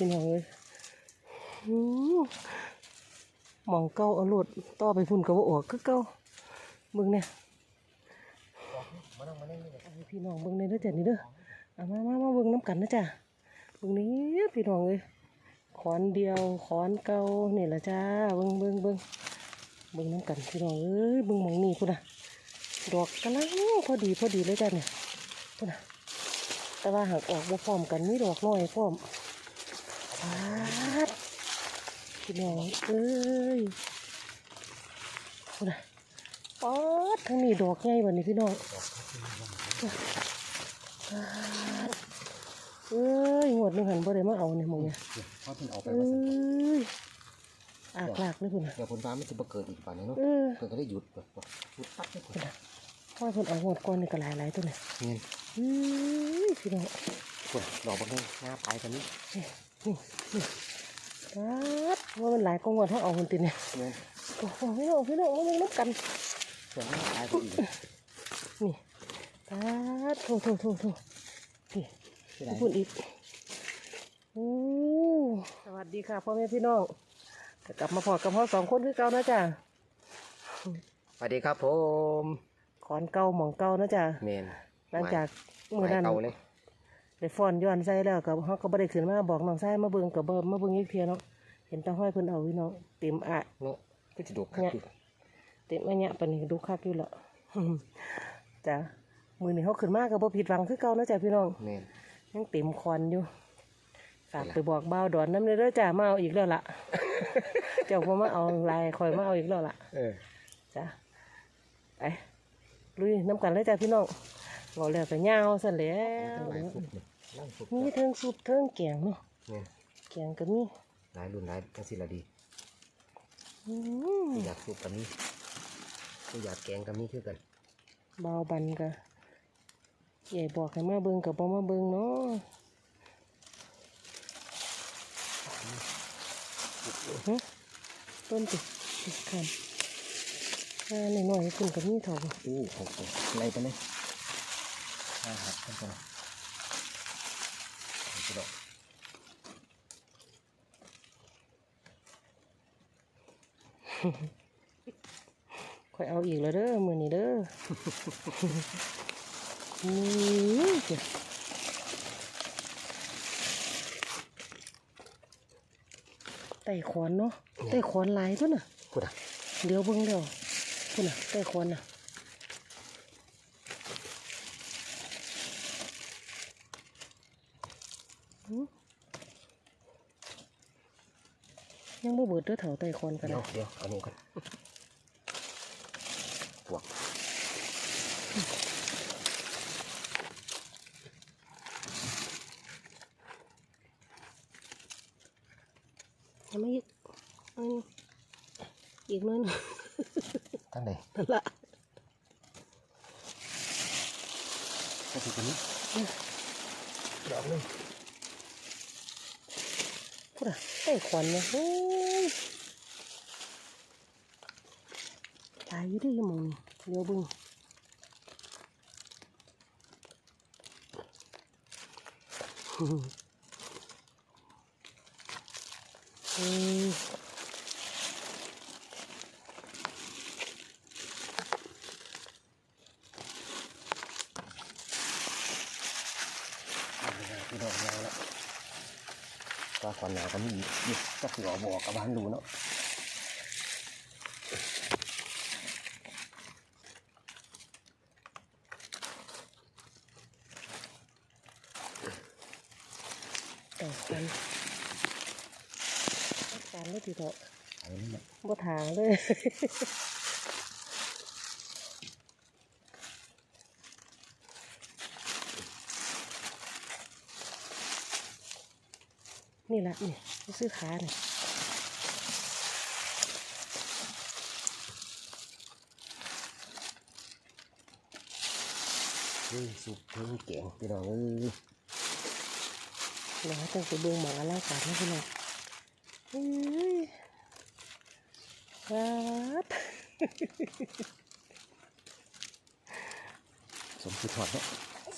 พี่น้องเลยมหมองเก่าเอาโลดต่อไปพุ่นก็บ่ออกคือเก่าเบิ่งเนี่ยพี่น้องเบิ่งในเด้อจ้ะนี่เด้ออามามามาเบิ่งน้ำกันนะจ้ะเบิ่งนี้พี่น้องเลยขอนเดียวขอนเก่านี่ละจ้าเบิ่งเบิ่งเบิ่งเบิ่งน้ำกันพี่น้องเอ้ยเบิ่งหมองนี่พุ่นน่ะดอกกำลังพอดีพอดีเลยจ้ะเนี่ยพุ่นน่ะแต่ว่าหากออกบ่พร้อมกันมีดอกน้อยพร้อม พี่น้องเอ้ยพุ่นน่ะปาดทั้งนี้ดอกใหญ่บัดนี้พี่น้องเอ้ยงวดหนึงหันบ่ได้มาเอาเนี่ยหมองเนี่ยพอเพิ่นเอาไปเอ้ว่าซั่นยอากลากเลยพุ่นน่ะเดี๋ยวผลฟ้ามันจะมาเกิดอีกป่านนี้เนาะเออเพิ่นก็ได้หยุดแบบว่าหยุดปั๊บเลยพุ่นน่ะพ่อเพิ่นเอางวดก่อนนี่ก็หลายหลายๆตัวเนี่ยเงี้ยเอ้ยพี่น้องปวดดอกบางทีหน้าปลายกั นนี้ปัดว่ามันหลายกว่างวดเฮาเอาคนติเนี่ยเงี้ยโอ้โหพี่น้องพี่น้องมาเบิ่งน้ำกันเดี๋ยวหน้าปลายไปอีกนี่ปัดโถโถโถโถนี่ที่นพูดอีกโอ้สวัสดีค่ะพ่อแม่พี่น้องก็กลับมาพอกับพ่อสองคนคือเก่านะจ๊ะสวัสดีครับผมขอนเก่าหมองเก่านะจ๊ะเมนหลังจากมือนั้น ไเก่าเลยได้ฟ้อนย้อนใส่แล้วกับเขาก็บ่ได้ขึ้นมาบอกน้องชายมาเบิ่งกับเบิ่มาเบิ่งอีกเทียเนาะเห็นตาห้อยเพิ่นเอาพี่น้องเต็มอะเนาะก็จะดูคักอยู่เต็มอันเนี้ยปานนี้ดูคักอยู่ละจ้ะมือนี้เขาขึ้นมาก็บ่ผิดหวังคือเก่านะจ๊ะพี่น้องเมนยังเต็มควันอยู่ฝากไปบอกบ่าวดอนน้ำเลยเด้อจ้ามาเอาอีกแล้วล่ะเจ้าบ่มาเอาลายคอยมาเอาอีกแล้วล่ะเออจ้ะไปลุยน้ำกันเลยจ้ะพี่น้อง บอกแล้วก็ยาวสั่นแหล้วหลายสุดนี่ล่างสุดมีเทิงสุดเทิงแกงเนาะเมนแกงก็มีหลายรุ่นหลายจังสิละดีอืมอยากสุกกันนี้อยากแกงกันนี้คือกันเบาบันก็ใหญ่บอกให้มาเบิ่งกับบ่มาเบิ่งเนาะหึต้นติดกันอ่าหน่อยๆคุณกับมีเถอะอู้โหอะไรไปเลย อ่าครับท่านผู้ชมเอาไปดอกค่อยเอาอีกแล้วเด้อมือนี้เด้อนี่เจ้ะไต่ขอนเนาะไต่ขอนหลายตัวน่ะพูดอะเดี๋ยวเบิ่งเดี๋ยวคุณน่ะไต่ขอนน่ะหือยังบ่ เบิดเด้อเถาไต่ขอนกันเดี๋ยวเดี๋ยวเอาหนูกันปวกทำไมอีกอันอีกน้อยนึงทั้งใดนั่นละก็คือตัวนี้ดอกนึงพูดอะไต้ขวัญเนี่ยโอ้ย ตายอยู่เดิยังมองนี่เดี๋ยวเบึงอืม พี่ดอกยาวแล้วก็ก่ อนหนาก็มีอีกนี่ก็คือเอาบอกกับบ้านดูเนาะไต้ขวัญจัดการเลยทีเถอะเอานี่แหละบ่ถางเลย นี่ละนี่ซื้อขาเนี่ยนี่สุกเพิ่งเก่งพี่น้องเอ้ยเดี๋ยวต้องไปเบิ่งหมองอลังการนะพี่น้องเฮ้ยครับสมคือถอดเนาะ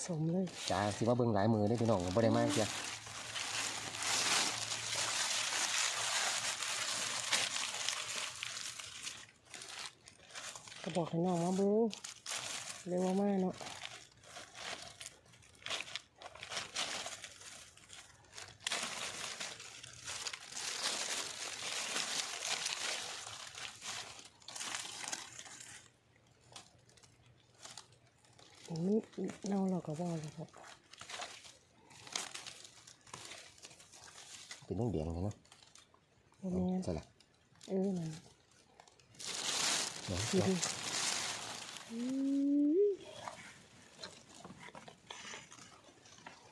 สมเลยจ้าสิว่าเบิ่งหลายมือได้อพี่น้องบ่ได้มาเสีย อกให้น้องมาเบิ้งเร็วมากเนาะมันเน่าเราก็ว่าเลยครับเป็นต้องเดียงเลยเนาะโมเมนใช่ละเออนั่นเดี๋ยวดูดิ อ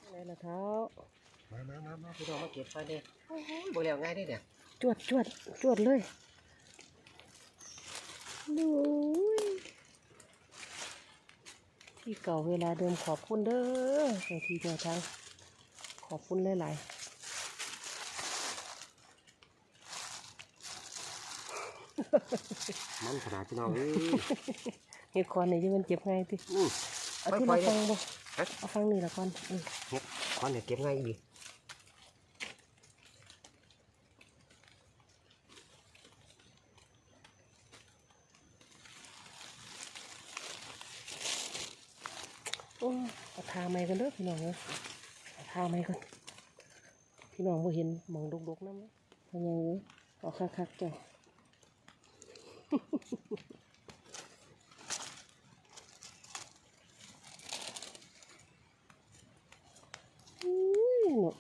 ะไรล่ะเท้ามามามามาพี่น้องมาเก็บไฟเด้อบ่แล้วง่ายได้เนี่ยจวดจวดจวดเลยดูยที่เก่าเวลาเดิมขอบคุณเด้อแต่ทีเดียวทั้งขอบคุณหลายมันขนาดพี่น้องเอ้ยๆ เห็ดคอนนี่จะมันเจ็บไงติอื้อเอาที่ค่เราอยๆฟัเด้งบ่ฮะเอาฟังนี่ละก่อนอืมเฮ็ดควันเนี่ยเก็บง่ายอีกโอ้ยเอาทาไม้กันเด้อพี่น้องเอ้ยเอาทาไม้ก่อนพี่น้องบ่เห็นหมองดกๆนำเป็นยังไงเอาคักๆจ้ะ อุ้ยเนาะ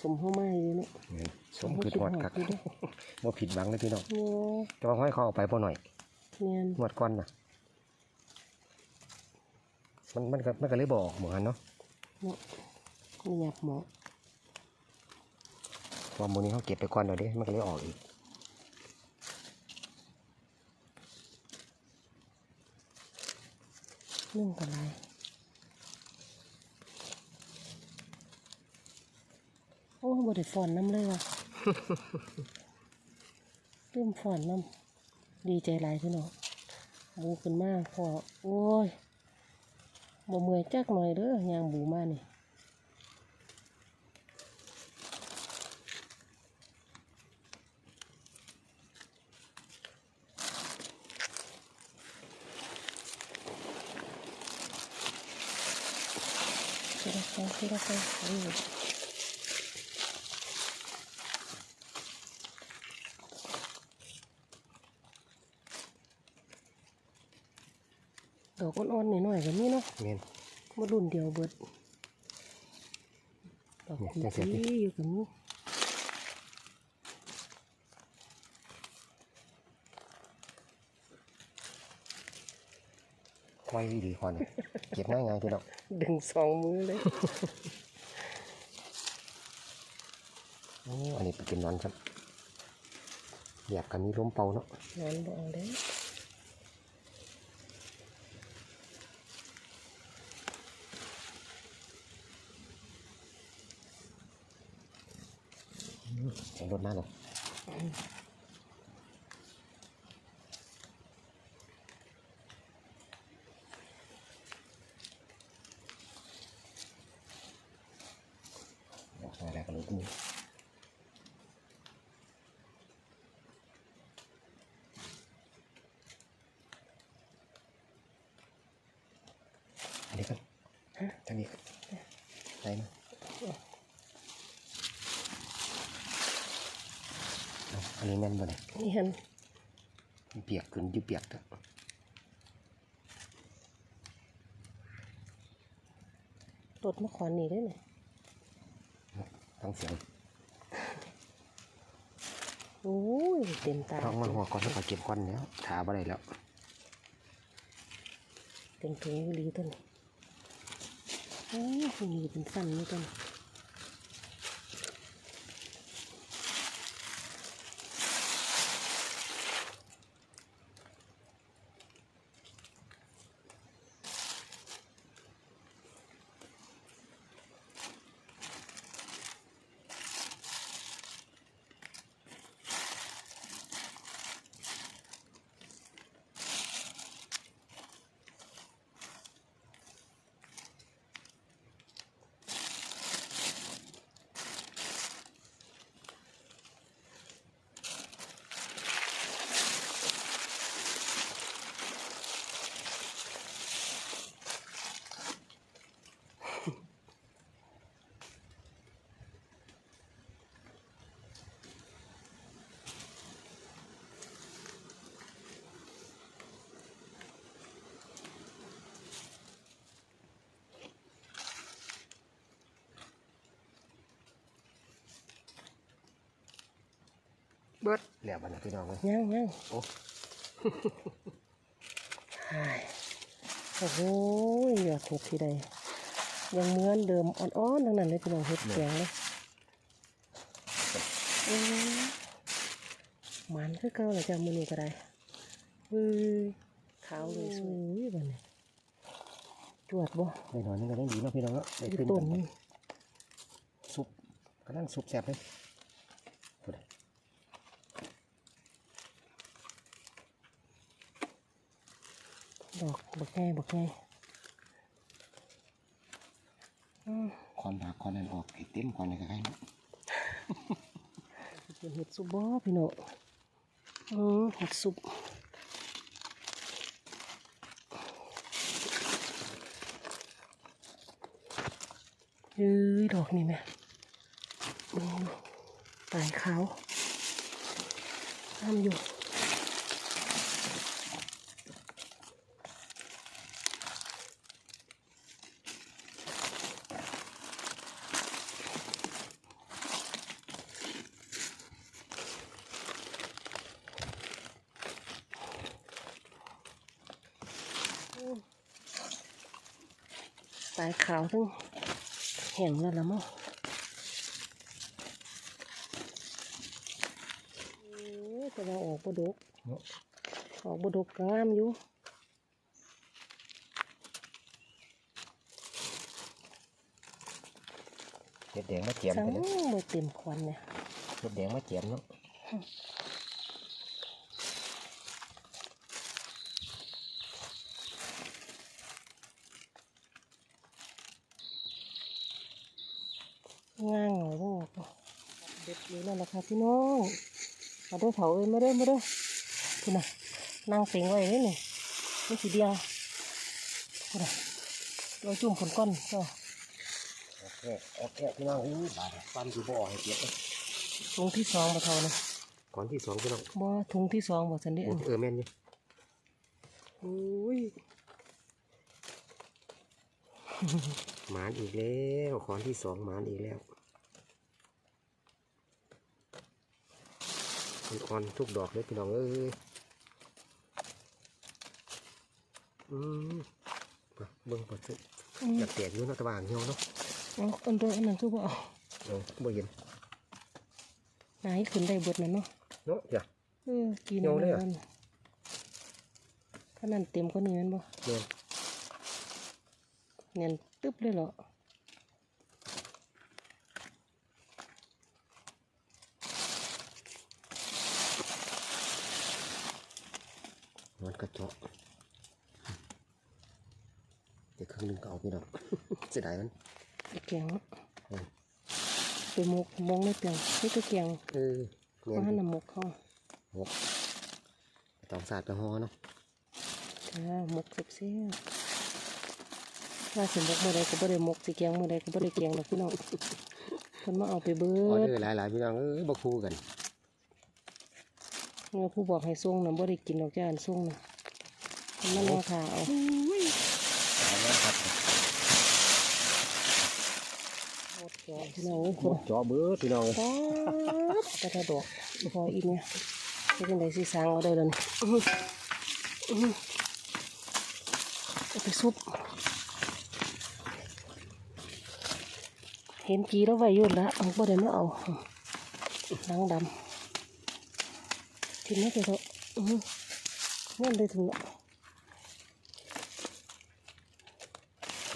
สมเข้ามาอยู่เนาะนี่สมคือหอดคักอยู่เด้อบ่ผิดหวังเลยพี่น้องโอ้จะมาห้อยคอเอาไปบ่หน่อยเนียนหมดก่อนน่ะมันมันก็มันก็เลยบออกเหมือนกันเนาะเนาะไม่หยับหมอว่าหมูนี้เขาเก็บไปก่อนเดี๋ยวเด้มันก็เลยออกอีกนึ่งกันไรโบ่ได้ฟอนน้ำเลยว่ะลืมฟอนน้ำดีใจหลายพี่น้องบูขึ้นมาพอโอ้ยบ่เมื่อยจักหน่อยเด้อยางบูมานี่ทีละครั้งทีละครั้ อาอยู่ดอกอ่อนๆหน่อยๆแบบนี้เนาะเมนมารุ่นเดียวเบิดดอกเนี่ยจังเสียดิดีอยู่กับนี้ไว้ดีก่อนน่ะเก็บง่ายไงพี่น้องดึงสองมือเลยโอ้อันนี้เป็นนอนครับอยากกันมีลมเป่าเนาะนอนบ่เอาเด้อ เสียงรถมากเลยออกมาแล้วก็รถนี่อันนี้กันฮะทางนี้กันไหนนะเอาอันนี้แม่นบ่เนี่ยนี่หันมันเปียกขึ้นอยืเปียกเถอะรถมาขอนนี่ได้ไหมต้องเสียงโอ้ยเต็มตาต้องมาหัวก่อนแล้วก็เก็บก้อนแล้วถาบ่ได้แล้วเต็มถุงอยู่ลีต้นโอ้ยมีเป็นสั้นนี่ต้น บิดแล้วบัดนี้พี่น้องเลยยังยังโอ้ใช่โอ้โหยอดเห็ดที่ใดยังเหมือนเดิมอ่อนๆทั้งนั้นเลยพี่น้องเห็ดแกงเลยอืมหมันคือเก่าเลยจ้ะมือนี้ก็ได้เฮ้ยขาวเลยสวยบัดนี้จวดบ่ได้หน่อยนึงก็ได้ดีเนาะพี่น้องเนาะได้อยู่ขึ้นต้นมันซุปกำลังซุปแซ่บเลยพูดเลย ดอกบักแง่บักแง่อืมคอนผักคอนนั่นออกให้เต็มคอนเลยก็ได้เนาะเป็นเห็ดซุปบ่พี่น้องอืมเห็ดซุปเอ้ยดอกนี่แม่อืมตายขาวน้ำอยู่ายขาวทั้งแห้งแล้วละมั้งโอ้ยแต่ว่าออกบดกเนาะออกบดกก็งามอยู่เห็ดแดงมาเจียมสังไปเลยบ่เต็มควันเนี่ยเห็ดแดงมาเจียมเนาะ ง่างเหรอพ่อเด็ดอยู่นั่นแหละค่ะพี่น้องมาเด้อเถาเอ้ยมาเด้อมาเด้อคุณน่ะนั่งเต็งไว้นี่นี่นี่สีเดียวคุณน่ะเราจุ่มผลก้อนก็โอเคโอเคพี่น้องอู้บาดฟันอยู่บ่อให้เจ็บเลยถุงที่สองบ่เท่านะก่อนที่สองพี่น้องบ่ถุงที่สองบ่สันเดีโอ้เออแม่นอยู่อุ้ย หมานอีกแล้วขอนที่สองหมานอีกแล้วมันอ่อนทุกดอกเลยพี่น้องเอ้ยอืมมาเบิ่งปัดซึอืมอยากแตกอยู่เนาะตะวางเหี่ยวเนาะเอาอันเดออันนั้นคือบ่เอาเอาบ่เห็นไหนขึ้นได้เบิดนั่นเนาะเนาะจ้ะเออกินเหี่ยวเลยอะนั่นถ้านั่นเต็มก็นี่แมันบ่แม่น เนียนตึ๊บเลยเหรอมันกระเจาะเดี๋ยวครึ่งหนึงก็เอาพี่น้องเสียดายมันไปแกงเนาะอืมไปหมกมองในเปียงนี่ก็แกงเออเพแม่ราะนหันน้ำหมกเขาหกต้องสาดไปห่อเนาะจ้าหมกเสียบๆ ว่าสิหมกเมื่อใดก็บ่ได้หมกสิแกงเมื่อใดก็บ่ได้แกงหรอกพี่น้องเพิ่นมาเอาไปเบิออดเดอร์หลายๆพี่น้องเอ้ยบ่คู่กันเมื่อผู้บอกให้ส่งน่ะบ่ได้กินดอกจ้าอันส่งน่ะเพิ่นมาลองทาเอาหลายแล้วครับหมดแกงพี่น้องหมดจอเบิดพี่น้องเอ้ยป๊าดกระทะดอกพออีกเนี่ยเป็นจังไดสิสร้างเอาได้แล้วนี่อื้อหืออื้อหือเอาไปซุป เห็นกีแล้วไว้อยุ่นละเอาบ่ได้มาเอาหนังดำทิ้งไม่ไปเถอะอื้อหือเงี้ยเลยถึงละ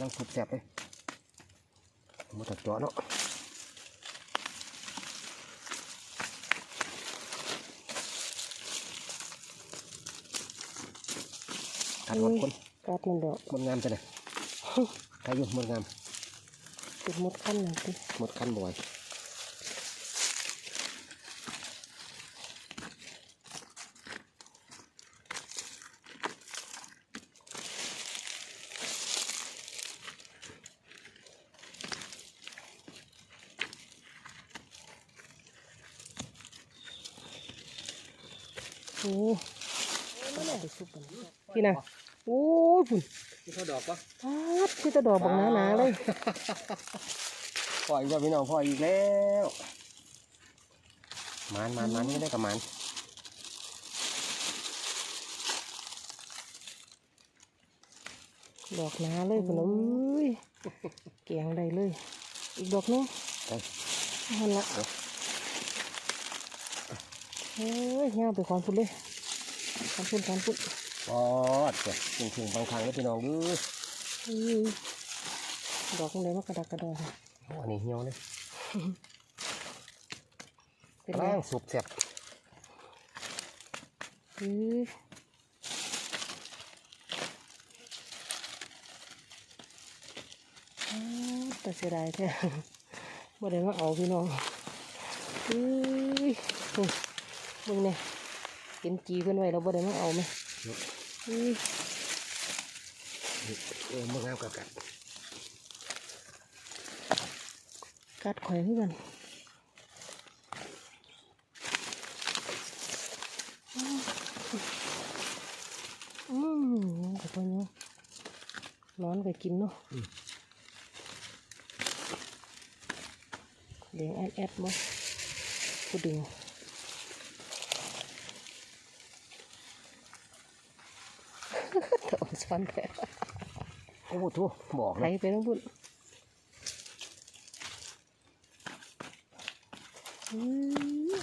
นั่งสุบแซ่บเลยหมดจอเนาะกัดหมดคนกัดมันดอกหมดงามจังเลยใครอยู่หมดงาม เป็นหมดขั้นหนึ่งสิหม ดคันบ่อยโอ้ไม่ได้ซุปมันพี่นะโอ้ยพุ่นนี่เขาดอกปะป๊าดคือแตะดอกบักหนาๆเลยพ่ออีกแล้วพี่น้องพ่ออีกแล้วมานมานมานนี่ได้ประมาณดอกหนาเลยคุณเอ้ยแกงได้เลย อีกดอกหนึงเอ้ยมันละเอาเฮ้ยย่างไปความพุ่นเลยความพุ่นความพุ่นปอดเจ้ะถึงถึงบางครั้งแล้วพี่น้องดูอื้อ ดอกอะไรมากระดักกระดองอันนี้เหี่ยวเลยเป็นไงร่างสุกแซ่บอื้ออ้าวแต่เสียดายแท้บ่ได้มาเอาพี่น้องอื้อนี่มึงเนี่ยเห็นจีเพิ่นไว้เราบ่ได้มาเอาไหมอื้อ เออมึงงามกับกันกัดข่อยคือกันอืมยังกับพ่อยังนอนไปกินเนาะเลี้ยงแอดแอดมั้งกูดึงเถอะซ้อนแผล โอ้โหทุบอกไหลเลยไปทั้งบุญอื้อ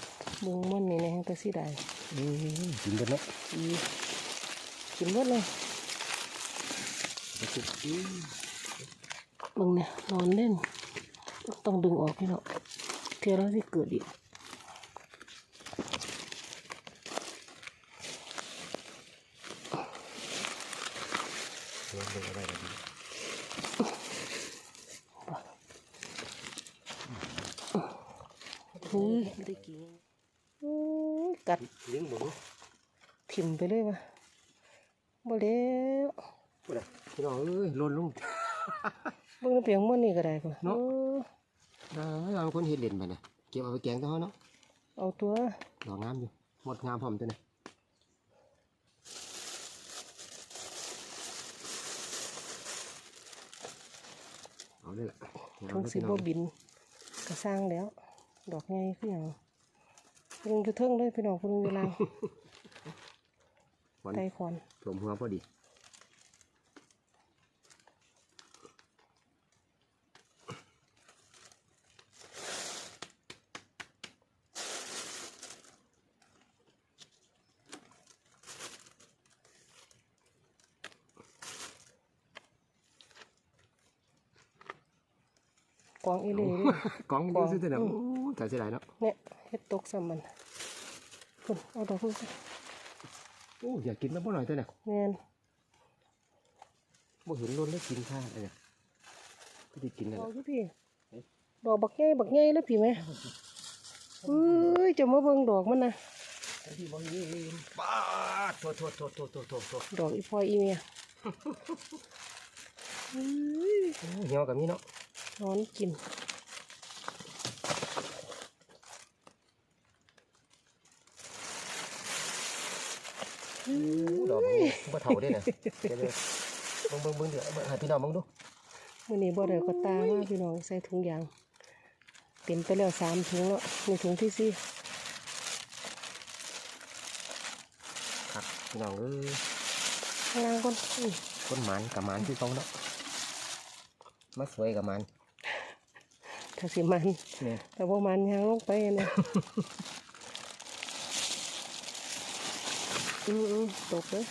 บุงมันนี่ในแห้งตะสีได้อืมกินกันเนาะอีกินหมดเลยรู้สึกอืมมึงเนี่ยนอนเล่น ต้องดึงออกพี่เนาะเทียแล้วที่เกิดอีก เดี๋ยวดูอะไรกันดี เฮ้ยได้ กินอื้อกัดเลี้ยงหมูถิ่มไปเลยวะบ่แล้วพูดอะพี่น้องเอ้ยหล่นลงเบิ่งน้ำเปียงมันนี่ก็ได้ป่ะเนาะออได้เอาคนเห็ดเหรียญไปนะเก็บเอาไปแกงตัวเขาเนาะเอาตัวดอกงามอยู่หมดงามพร้อมตัวนะเอาเลยล่ะงามถึงเด้อสิพี่น้บ่องบินก็สร้างแล้ว ดอกใหญ่คือหยัง เพิ่งอยู่เทิงเลยพี่น้องเพิ่งอยู่ล่างวันไต้คอนสวมหัวพอดีกวางอีเหล่เลยกล้องกล้ดูองสิเถอะนะอืมโอ้ถ่ายเสียดายเนาะเนี่ย เฮ็ดตกซ้ำมันคุณเอาดอกพุ่นโอ้อยากกินน้ำบ่หน่อยตัวเนี่ยแม่นบ่เห็นล้นแล้วกินข้าวอะไรเนี่ยก็ได้กินแล้วดอกอยู่พี่ดอกบักใหญ่บักใหญ่เลยพี่แม่เอ้ยจะมาเบิ่งดอกมันนะที่บ่เห็นป้าดโทษโทษโทษโทษโทษโทษโทษดอกอีพออีเมียเอ้ยโอ้เหี่ยวกับนี้เนาะนอนกิน ดอกมันบ่เท่าได้น่ะเดี๋ยวเลยเบิ่งเบิ่งเบิ่งเดี๋ยวเบิ่งให้พี่น้องเบิ่งดูมื่อนี้บ่ได้ก็ตามาพี่น้องใส่ถุงยางเต็มไปแล้วสามถุงแล้วในถุงที่สี่ครับพี่น้องเอ้ยข้างล่างก่อนอื้อคนหมานกับหมานที่เขาเนาะมาสวยกับหมานถ้าสิมันเนี่ยแต่ว่ามันยางลงไปนะ อืออือตกเลย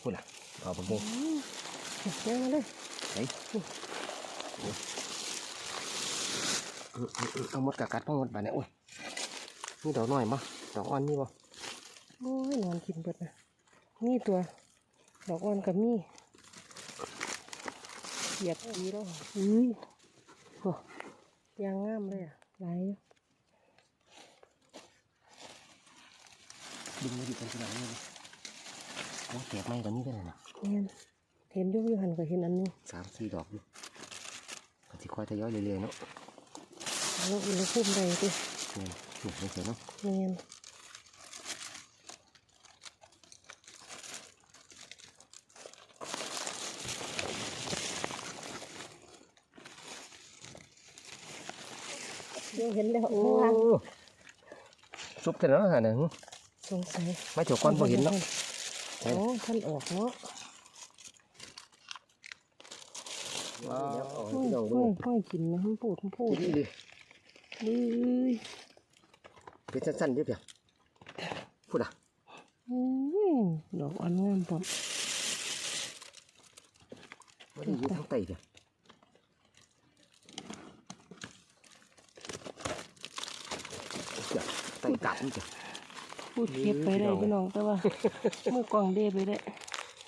พูดล่ะเอาผมเองยังมาเลยไอ้เอาหมดกะกัดพ่อหมดบาดเนี่ยโอ้ยนี่ดอกน้อยบ่ดอกอ่อนนี่บ่โอ้ยนอนกินเบิดนะมีตัว ดอกอ่อนกับมีเหยียบดีแล้วอุ้ยโอ้ ยางงามเลยอะหลายอยู่ดึงมาดิกันทีหลังนี่เลยโอ้แตกไม้กันนี่ได้เลยนะแม่นเห็นอยุ่อยู่หันก็เห็นอันหนึงสามสี่ดอกอยู่ก็สิค่อยทยอยเรื่อยๆเนาะแล้วอุณหภูมิใดดิเนี่ยเนี่ยเฉยๆเนาะแม่น เห็นแล้วโอ้ข้างล่างซุปเสร็จแล้วฮะเนี่ยสงสัยไม่ถูกก้อนพอเห็นเนาะโอ้ท่านออกเนาะว้าวห้อยห้อยห้อยกินนะมันพูดมันพูดนี่ดิเลยเป็นสั้นๆเดียวเดียวพูดอะอุ้ยดอกอ่อนงามปอมว่าดีอยู่ทั้งไตเดียว เดี๋ยวไตกัดนี่จ้ะพูดเก็บไปได้พี่น้องแต่ว่าเมื่อกล่องเดไปได้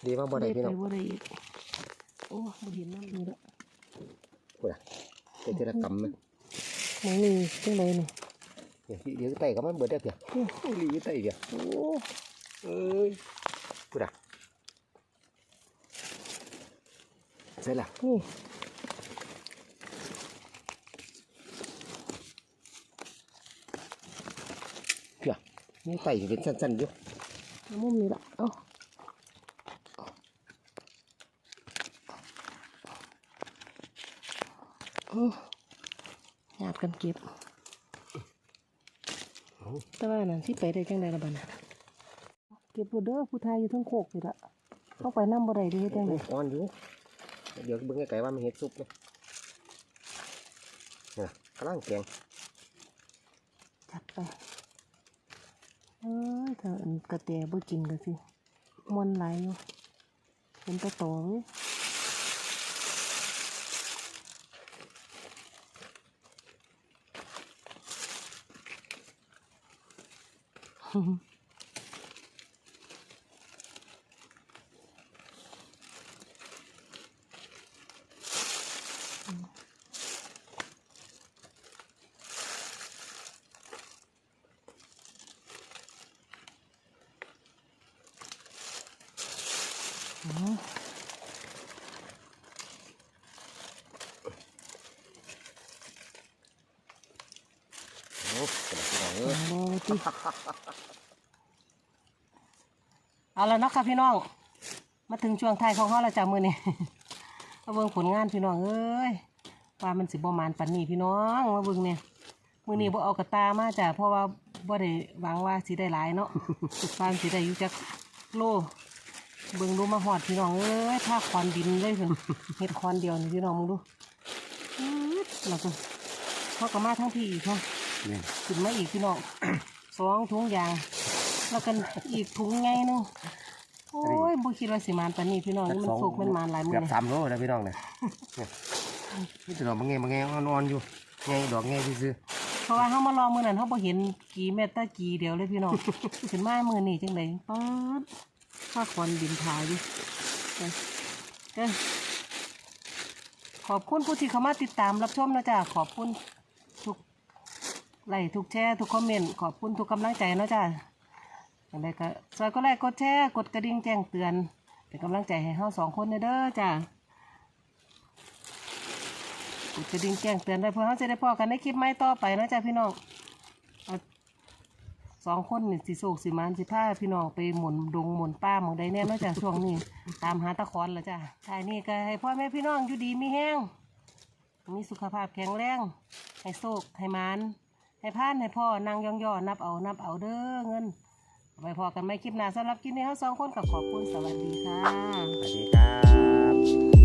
ดีมากบ่ได้พี่น้องไปบ่ได้อีกโอ้บ่เห็นน้ำนี่ละพูดอะเป็นเทระกรรมไหมหมองนี่จังไดนี่เดี๋ยวเดี๋ยวไตก็มันเบิดได้เพียลีไตเดียวโอ้เอ้ยพูดอะเสร็จละ นี่ เพีย นี่ไตเป็นสั้นๆอยู่เอามุมนี้ละเอ้าอือหยาดกันเก็บแต่ว่านั่นที่ไปได้จังไดละบัดน่ะเก็บบ่เด้อผู้ทายอยู่เทั้งโคกนี่ละเข้าไปนำบ่ได้เด้เฮ็ดจังไดอ่อนอยู่ เดี๋ยวเบิ่งไกลๆว่ามันเห็ดซุปเนาะนี่นะกำลังแกงจัดไป เอ้ยถ้าอันกระแตบ่กินก็สิมวนไหลอยู่เป็นตะโตเว้ยโอ้ กระดาษพี่น้องเอ้ยบ่ติเอาแล้วเนาะค่ะพี่น้อง มาถึงช่วงท้ายของเฮาแล้วจ้ะมื้อนี้มาเบิ่งผลงานพี่น้องเอ้ยว่ามันสิบ่มานปานนี้พี่น้องมาเบิ่งเนี่ยมื้อนี้บ่เอากระตามาจ้ะเพราะว่าบ่ได้หวังว่าสิได้หลายเนาะว่ามันสิได้อยู่จักโล เบิ่งดูมาหอดพี่น้องเอ้ยถ้าคอนดินเลยเพิ่นเฮ็ดคอนเดียวนี่พี่น้องมึงดูอื้อแล้วก็พอก็มาทั้งพี่อีกเนาะนี่ขึ้นมาอีกพี่น้องสองถุงยาง แล้วกันอีกถุงไงนึงโอ้ยบ่คิดว่าสิมานปานนี้พี่น้องนี่มันสุกมันมานหลายมื้เกืออบนี่สามโลนะพี่น้องเนี่ยเนี่ยนี่แต่ดอกบางแงบางแงอ่อนๆอยู่ไงดอกไงซื้อเพราะว่าเฮามาลองมื้อนั้นเฮาบ่เห็นกี่เม็ดตะกี่เดียวเลยพี่น้องขึ้นมามื้อนี้จังได๋ป๊าด ถ้าคอนดินทาอยู่เด้อเด้อขอบคุณผู้ที่เข้ามาติดตามรับชมนะจ๊ะขอบคุณทุกไลค์ทุกแชร์ทุกคอมเมนต์ขอบคุณทุกกำลังใจนะจ๊ะอย่างไรก็ซอยก็ไลค์กดแชร์กดกระดิ่งแจ้งเตือนเป็นกำลังใจให้เฮาสองคนเด้อจ้ะกดกระดิ่งแจ้งเตือนได้เพื่อเฮาจะได้พอกันในคลิปใหม่ต่อไปนะจ๊ะพี่น้อง สองคนนี่สิโศกสิมานสิพาพี่น้องไปหมุนดงหมุนป้าหมองใดแน่นาะจ้ะช่วงนี้ ตามหาตะคอนแล้วจ้ะท้ายนี้ก็ให้พ่อแม่พี่น้องอยู่ดีมีแห้งมีสุขภาพแข็งแรง ให้โศกให้มานให้พานให้พ่อนางยองยอนับเอานับเอาเด้อเงินไว้พอกันไม่คลิปหน้าสำหรับคลิปนี้เราสองคนกับขอบคุณสวัสดีค่ะ สวัสดีครับ